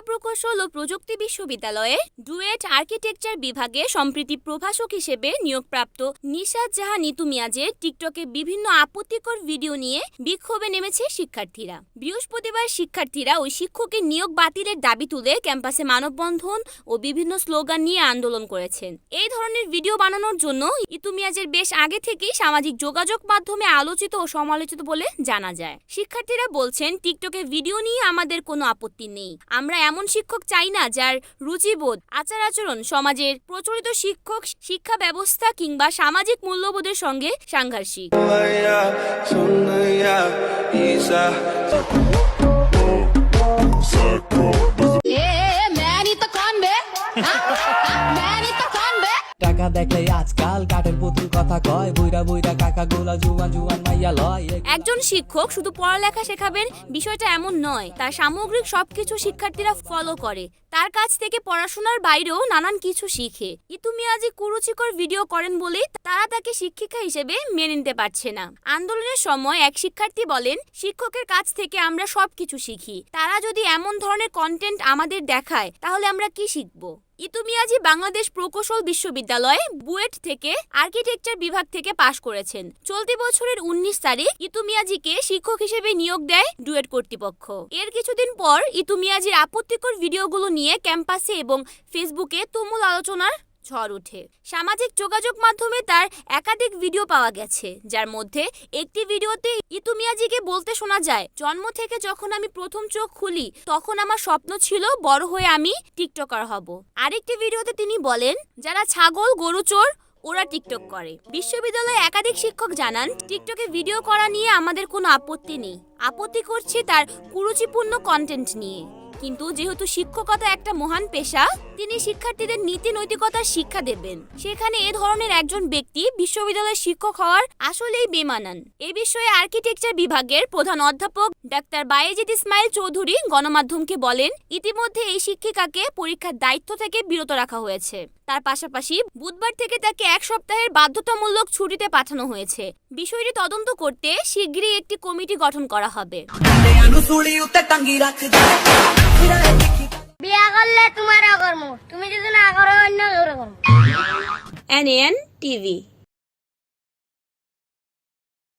ও প্রযুক্তি বিশ্ববিদ্যালয়ে duet architecture বিভাগে সম্প্রীতি প্রভাষক হিসেবে নিয়োগপ্রাপ্ত নিশাদ জাহান নিতু মিয়াজের টিকটকে বিভিন্ন আপত্তিকর ভিডিও নিয়ে বিক্ষোভে নেমেছে শিক্ষার্থীরা। বৃহস্পতিবার শিক্ষার্থীরা ওই শিক্ষকের নিয়োগ বাতিলের দাবি তুলে ক্যাম্পাসে মানববন্ধন ও বিভিন্ন স্লোগান নিয়ে আন্দোলন করেছেন। এই ধরনের ভিডিও বানানোর জন্য ইতু মিয়াজের বেশ আগে থেকেই সামাজিক যোগাযোগ মাধ্যমে আলোচিত ও সমালোচিত বলে জানা যায়। শিক্ষার্থীরা বলছেন, টিকটকে ভিডিও নিয়ে আমাদের কোনো আপত্তি নেই। আমরা এমন শিক্ষক চাই না যার রুচিবোধ আচার আচরণ সমাজের প্রচলিত শিক্ষক শিক্ষা ব্যবস্থা কিংবা সামাজিক মূল্যবোধের সঙ্গে সাংঘর্ষিক। টাকা দেখে আজকাল কথা কয়, বুইরা বুইরা কাকা মাইয়া লয়। একজন শিক্ষক শুধু পড়ালেখা শেখাবেন, বিষয়টা এমন নয়, তার সামগ্রিক সবকিছু শিক্ষার্থীরা ফলো করে। তার কাছ থেকে পড়াশোনার বাইরেও নানান কিছু শিখে। ইতুমি আজি কুরুচিকর ভিডিও করেন বলেই তারা তাকে শিক্ষিকা হিসেবে মেনে নিতে পারছে না। আন্দোলনের সময় এক শিক্ষার্থী বলেন, শিক্ষকের কাছ থেকে আমরা সবকিছু শিখি। তারা যদি এমন ধরনের কন্টেন্ট আমাদের দেখায়, তাহলে আমরা কি শিখব? ইতুমিয়াজি বাংলাদেশ প্রকৌশল বিশ্ববিদ্যালয়ে বুয়েট থেকে আর্কিটেকচার বিভাগ থেকে পাশ করেছেন। চলতি বছরের উনিশ তারিখ ইতুমিয়াজিকে শিক্ষক হিসেবে নিয়োগ দেয় ডুয়েট কর্তৃপক্ষ। এর কিছুদিন পর ইতুমিয়াজির আপত্তিকর ভিডিওগুলো নিয়ে ক্যাম্পাসে এবং ফেসবুকে তুমুল আলোচনার ঝড় ওঠে। সামাজিক যোগাযোগ মাধ্যমে তার একাধিক ভিডিও পাওয়া গেছে, যার মধ্যে একটি ভিডিওতে ইতুমিয়াজিকে বলতে শোনা যায়, জন্ম থেকে যখন আমি প্রথম চোখ খুলি, তখন আমার স্বপ্ন ছিল বড় হয়ে আমি টিকটকার হব। আরেকটি ভিডিওতে তিনি বলেন, যারা ছাগল, গরু, চোর, ওরা টিকটক করে। বিশ্ববিদ্যালয়ে একাধিক শিক্ষক জানান, টিকটকে ভিডিও করা নিয়ে আমাদের কোনো আপত্তি নেই। আপত্তি করছি তার কুরুচিপূর্ণ কন্টেন্ট নিয়ে। কিন্তু যেহেতু শিক্ষকতা একটা মহান পেশা, তিনি শিক্ষার্থীদের নীতি নৈতিকতার শিক্ষা দেবেন। সেখানে এ ধরনের একজন ব্যক্তি বিশ্ববিদ্যালয়ের শিক্ষক হওয়ার আসলেই বেমানান। এ বিষয়ে আর্কিটেকচার বিভাগের প্রধান অধ্যাপক ডাক্তার বায়েজিদ ইসমাইল চৌধুরী গণমাধ্যমকে বলেন, ইতিমধ্যে এই শিক্ষিকাকে পরীক্ষার দায়িত্ব থেকে বিরত রাখা হয়েছে। তার পাশাপাশি বুধবার থেকে তাকে এক সপ্তাহের বাধ্যতামূলক ছুটিতে পাঠানো হয়েছে। বিষয়টি তদন্ত করতে শীঘ্রই একটি কমিটি গঠন করা হবে। বিয়া করলে তোমার করব তুমি যদি না করো অন্য করব এনএন টিভি